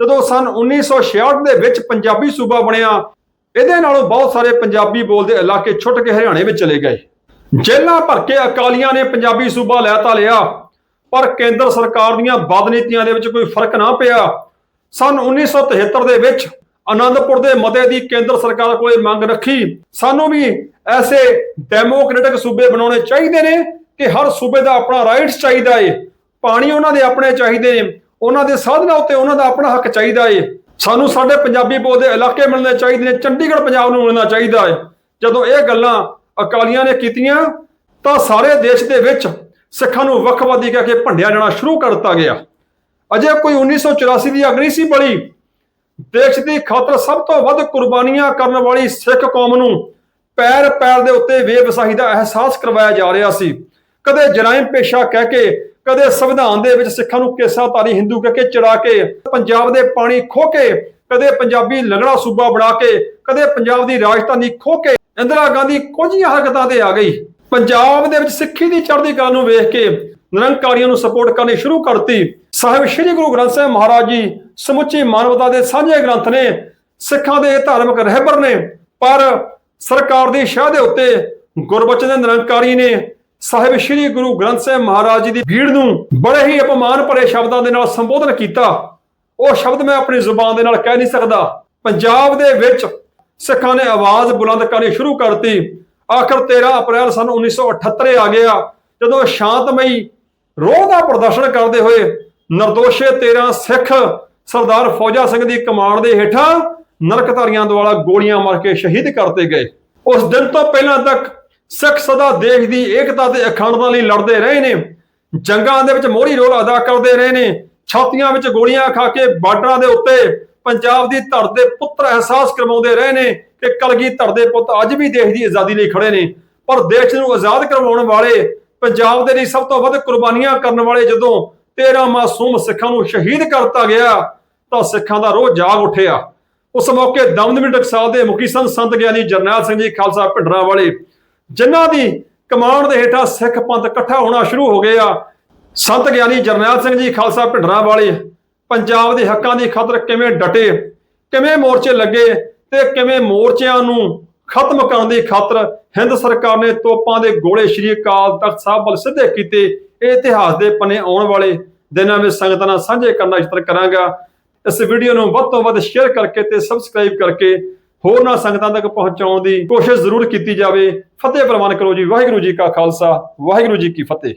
ਜਦੋਂ ਸਨ 1966 ਦੇ ਵਿੱਚ ਪੰਜਾਬੀ ਸੂਬਾ ਬਣਿਆ, ਇਹਦੇ ਨਾਲੋਂ ਬਹੁਤ ਸਾਰੇ ਪੰਜਾਬੀ ਬੋਲਦੇ ਇਲਾਕੇ ਛੁੱਟ ਕੇ ਹਰਿਆਣੇ ਵਿੱਚ ਚਲੇ ਗਏ। ਜੇਲ੍ਹਾਂ ਭਰ ਕੇ ਅਕਾਲੀਆਂ ਨੇ ਪੰਜਾਬੀ ਸੂਬਾ ਲੈ ਤਾਂ ਲਿਆ, ਪਰ ਕੇਂਦਰ ਸਰਕਾਰ ਦੀਆਂ ਬਦਨੀਤੀਆਂ ਦੇ ਵਿੱਚ ਕੋਈ ਫ਼ਰਕ ਨਾ ਪਿਆ। ਸਨ 1973 ਦੇ ਵਿੱਚ ਆਨੰਦਪੁਰ ਦੇ ਮਤੇ ਦੀ ਕੇਂਦਰ ਸਰਕਾਰ ਕੋਲੇ ਮੰਗ ਰੱਖੀ। ਸਾਨੂੰ ਵੀ ਐਸੇ ਡੈਮੋਕ੍ਰੈਟਿਕ ਸੂਬੇ ਬਣਾਉਣੇ ਚਾਹੀਦੇ ਨੇ ਕਿ ਹਰ ਸੂਬੇ ਦਾ ਆਪਣਾ ਰਾਈਟਸ ਚਾਹੀਦਾ ਏ। ਪਾਣੀ ਉਹਨਾਂ ਦੇ ਆਪਣੇ ਚਾਹੀਦੇ ਨੇ। ਉਹਨਾਂ ਦੇ ਸਾਧਨਾਂ ਉੱਤੇ ਉਹਨਾਂ ਦਾ ਆਪਣਾ ਹੱਕ ਚਾਹੀਦਾ ਏ। ਸਾਨੂੰ ਸਾਡੇ ਪੰਜਾਬੀ ਬੋਲਦੇ ਇਲਾਕੇ ਮਿਲਣੇ ਚਾਹੀਦੇ ਨੇ, ਚੰਡੀਗੜ੍ਹ ਪੰਜਾਬ ਨੂੰ ਮਿਲਣਾ ਚਾਹੀਦਾ ਏ। ਜਦੋਂ ਇਹ ਗੱਲਾਂ ਅਕਾਲੀਆਂ ਨੇ ਕੀਤੀਆਂ, ਤਾਂ ਸਾਰੇ ਦੇਸ਼ ਦੇ ਵਿੱਚ ਸਿੱਖਾਂ ਨੂੰ ਵੱਖਵਾਦੀ ਕਹਿ ਕੇ ਭੰਡਿਆ ਜਾਣਾ ਸ਼ੁਰੂ ਕਰ ਦਿੱਤਾ ਗਿਆ। ਅਜੇ ਕੋਈ 1984 ਦੀ ਅੱਗ ਨਹੀਂ ਸੀ ਬਲੀ। ਦੇਸ਼ ਦੀ ਖਾਤਰ ਸਭ ਤੋਂ ਵੱਧ ਕੁਰਬਾਨੀਆਂ ਕਰਨ ਵਾਲੀ ਸਿੱਖ ਕੌਮ ਨੂੰ ਪੈਰ ਪੈਰ ਦੇ ਉੱਤੇ ਬੇਵਸਾਹੀ ਦਾ ਅਹਿਸਾਸ ਕਰਵਾਇਆ ਜਾ ਰਿਹਾ ਸੀ। ਕਦੇ ਜਰਾਇਮ ਪੇਸ਼ਾ ਕਹਿ ਕੇ ਕਦੇ ਸੰਵਿਧਾਨ ਦੇ ਵਿੱਚ ਸਿੱਖਾਂ ਨੂੰ ਕੇਸਾਧਾਰੀ ਹਿੰਦੂ ਕਹਿ ਕੇ ਚੜਾ ਕੇ, ਪੰਜਾਬ ਦੇ ਪਾਣੀ ਖੋ ਕੇ, ਕਦੇ ਪੰਜਾਬੀ ਲੰਗੜਾ ਸੂਬਾ ਬਣਾ ਕੇ, ਕਦੇ ਪੰਜਾਬ ਦੀ ਰਾਜਧਾਨੀ ਖੋ ਕੇ, ਇੰਦਰਾ ਗਾਂਧੀ ਕੁਝ ਹਰਕਤਾਂ ਤੇ ਆ ਗਈ। ਪੰਜਾਬ ਦੇ ਵਿੱਚ ਸਿੱਖੀ ਦੀ ਚੜ੍ਹਦੀ ਕਲਾ ਨੂੰ ਵੇਖ ਕੇ ਨਿਰੰਕਾਰੀਆਂ ਨੂੰ ਸਪੋਰਟ ਕਰਨੀ ਸ਼ੁਰੂ ਕਰਤੀ। ਸਾਹਿਬ ਸ੍ਰੀ ਗੁਰੂ ਗ੍ਰੰਥ ਸਾਹਿਬ ਮਹਾਰਾਜ ਜੀ ਸਮੁੱਚੀ ਮਾਨਵਤਾ ਦੇ ਸਾਂਝੇ ਗ੍ਰੰਥ ਨੇ, ਸਿੱਖਾਂ ਦੇ ਧਾਰਮਿਕ ਰਹਿਬਰ ਨੇ, ਪਰ ਸਰਕਾਰ ਦੀ ਸ਼ਾਹ ਦੇ ਉੱਤੇ ਗੁਰਬਚਨ ਦੇ ਨਿਰੰਕਾਰੀ ਨੇ ਸਾਹਿਬ ਸ੍ਰੀ ਗੁਰੂ ਗ੍ਰੰਥ ਸਾਹਿਬ ਮਹਾਰਾਜ ਜੀ ਦੀ ਭੀੜ ਨੂੰ ਬੜੇ ਹੀ ਅਪਮਾਨ ਭਰੇ ਸ਼ਬਦਾਂ ਦੇ ਨਾਲ ਸੰਬੋਧਨ ਕੀਤਾ। ਉਹ ਸ਼ਬਦ ਮੈਂ ਆਪਣੀ ਜ਼ੁਬਾਨ ਦੇ ਨਾਲ ਕਹਿ ਨਹੀਂ ਸਕਦਾ। ਪੰਜਾਬ ਦੇ ਵਿੱਚ ਸਿੱਖਾਂ ਨੇ ਆਵਾਜ਼ ਬੁਲੰਦ ਕਰਨੀ ਸ਼ੁਰੂ ਕਰਤੀ। ਆਖਰ 13 ਅਪ੍ਰੈਲ ਸਨ 1978 ਆ ਗਿਆ। ਜਦੋਂ ਸ਼ਾਂਤਮਈ ਰੋਹ ਦਾ ਪ੍ਰਦਰਸ਼ਨ ਕਰਦੇ ਹੋਏ ਨਿਰਦੋਸ਼ੇ 13 ਸਿੱਖ ਸਰਦਾਰ ਫੌਜਾ ਸਿੰਘ ਦੀ ਕਮਾਨ ਦੇ ਹੇਠਾਂ ਨਰਕਧਾਰੀਆਂ ਦੁਆਰਾ ਗੋਲੀਆਂ ਮਾਰ ਕੇ ਸ਼ਹੀਦ ਕਰਤੇ ਗਏ। ਉਸ ਦਿਨ ਤੋਂ ਪਹਿਲਾਂ ਤੱਕ ਸਿੱਖ ਸਦਾ ਦੇਸ਼ ਦੀ ਏਕਤਾ ਤੇ ਅਖੰਡਤਾ ਲਈ ਲੜਦੇ ਰਹੇ ਨੇ। ਜੰਗਾਂ ਦੇ ਵਿੱਚ ਮੋਹਰੀ ਰੋਲ ਅਦਾ ਕਰਦੇ ਰਹੇ ਨੇ। ਛਾਤੀਆਂ ਵਿੱਚ ਗੋਲੀਆਂ ਖਾ ਕੇ ਬਾਰਡਰਾਂ ਦੇ ਉੱਤੇ ਪੰਜਾਬ ਦੀ ਧਰ ਦੇ ਪੁੱਤਰ ਅਹਿਸਾਸ ਕਰਵਾਉਂਦੇ ਰਹੇ ਨੇ ਕਿ ਕਲਗੀ ਧਰ ਦੇ ਪੁੱਤ ਅੱਜ ਵੀ ਦੇਸ਼ ਦੀ ਆਜ਼ਾਦੀ ਲਈ ਖੜੇ ਨੇ। ਪਰ ਦੇਸ਼ ਨੂੰ ਆਜ਼ਾਦ ਕਰਵਾਉਣ ਵਾਲੇ ਪੰਜਾਬ ਦੇ ਲਈ ਸਭ ਤੋਂ ਵੱਧ ਕੁਰਬਾਨੀਆਂ ਕਰਨ ਵਾਲੇ ਜਦੋਂ 13 ਮਾਸੂਮ ਸਿੱਖਾਂ ਨੂੰ ਸ਼ਹੀਦ ਕਰਤਾ ਗਿਆ, ਤਾਂ ਸਿੱਖਾਂ ਦਾ ਰੋਹ ਜਾਗ ਉੱਠਿਆ। ਉਸ ਮੌਕੇ ਦਮਦਮੀ ਟਕਸਾਲ ਦੇ ਮੁਖੀ ਸੰਤ ਸੰਤ ਗਿਆਨੀ ਜਰਨੈਲ ਸਿੰਘ ਜੀ ਖਾਲਸਾ ਭਿੰਡਰਾਂ ਵਾਲੇ ਜਿਨ੍ਹਾਂ ਦੀ ਕਮਾਂਡ ਦੇ ਹੇਠਾਂ ਸਿੱਖ ਪੰਥ ਇਕੱਠਾ ਹੋਣਾ ਸ਼ੁਰੂ ਹੋ ਗਿਆ ਸੰਤ ਗਿਆਨੀ ਜਰਨੈਲ ਸਿੰਘ ਜੀ, ਖਾਲਸਾ ਭਿੰਡਰਾਂ ਵਾਲੇ, ਪੰਜਾਬ ਦੇ ਹੱਕਾਂ ਦੀ ਖਾਤਰ ਕਿਵੇਂ ਡਟੇ, ਕਿਵੇਂ ਮੋਰਚੇ ਲੱਗੇ ਤੇ ਕਿਵੇਂ ਮੋਰਚਿਆਂ ਨੂੰ ਖਤਮ ਕਰਨ ਦੀ ਖਾਤਰ ਹਿੰਦ ਸਰਕਾਰ ਨੇ ਤੋਪਾਂ ਦੇ ਗੋਲੇ ਸ਼੍ਰੀ ਅਕਾਲ ਤਖਤ ਸਾਹਿਬ ਵੱਲ ਸਿੱਧੇ ਕੀਤੇ, ਇਹ ਇਤਿਹਾਸ ਦੇ ਪੰਨੇ ਆਉਣ ਵਾਲੇ ਦਿਨਾਂ ਵਿੱਚ ਸੰਗਤਾਂ ਨਾਲ ਸਾਂਝੇ ਕਰਨਾ ਯਤਨ ਕਰਾਂਗਾ। ਇਸ ਵੀਡੀਓ ਨੂੰ ਵੱਧ ਤੋਂ ਵੱਧ ਸ਼ੇਅਰ ਕਰਕੇ ਤੇ ਸਬਸਕ੍ਰਾਈਬ ਕਰਕੇ ਹੋਰਨਾਂ ਸੰਗਤਾਂ ਤੱਕ ਪਹੁੰਚਾਉਣ ਦੀ ਕੋਸ਼ਿਸ਼ ਜ਼ਰੂਰ ਕੀਤੀ ਜਾਵੇ। ਫਤਿਹ ਪ੍ਰਵਾਨ ਕਰੋ ਜੀ, ਵਾਹਿਗੁਰੂ ਜੀ ਕਾ ਖਾਲਸਾ, ਵਾਹਿਗੁਰੂ ਜੀ ਕੀ ਫਤਿਹ।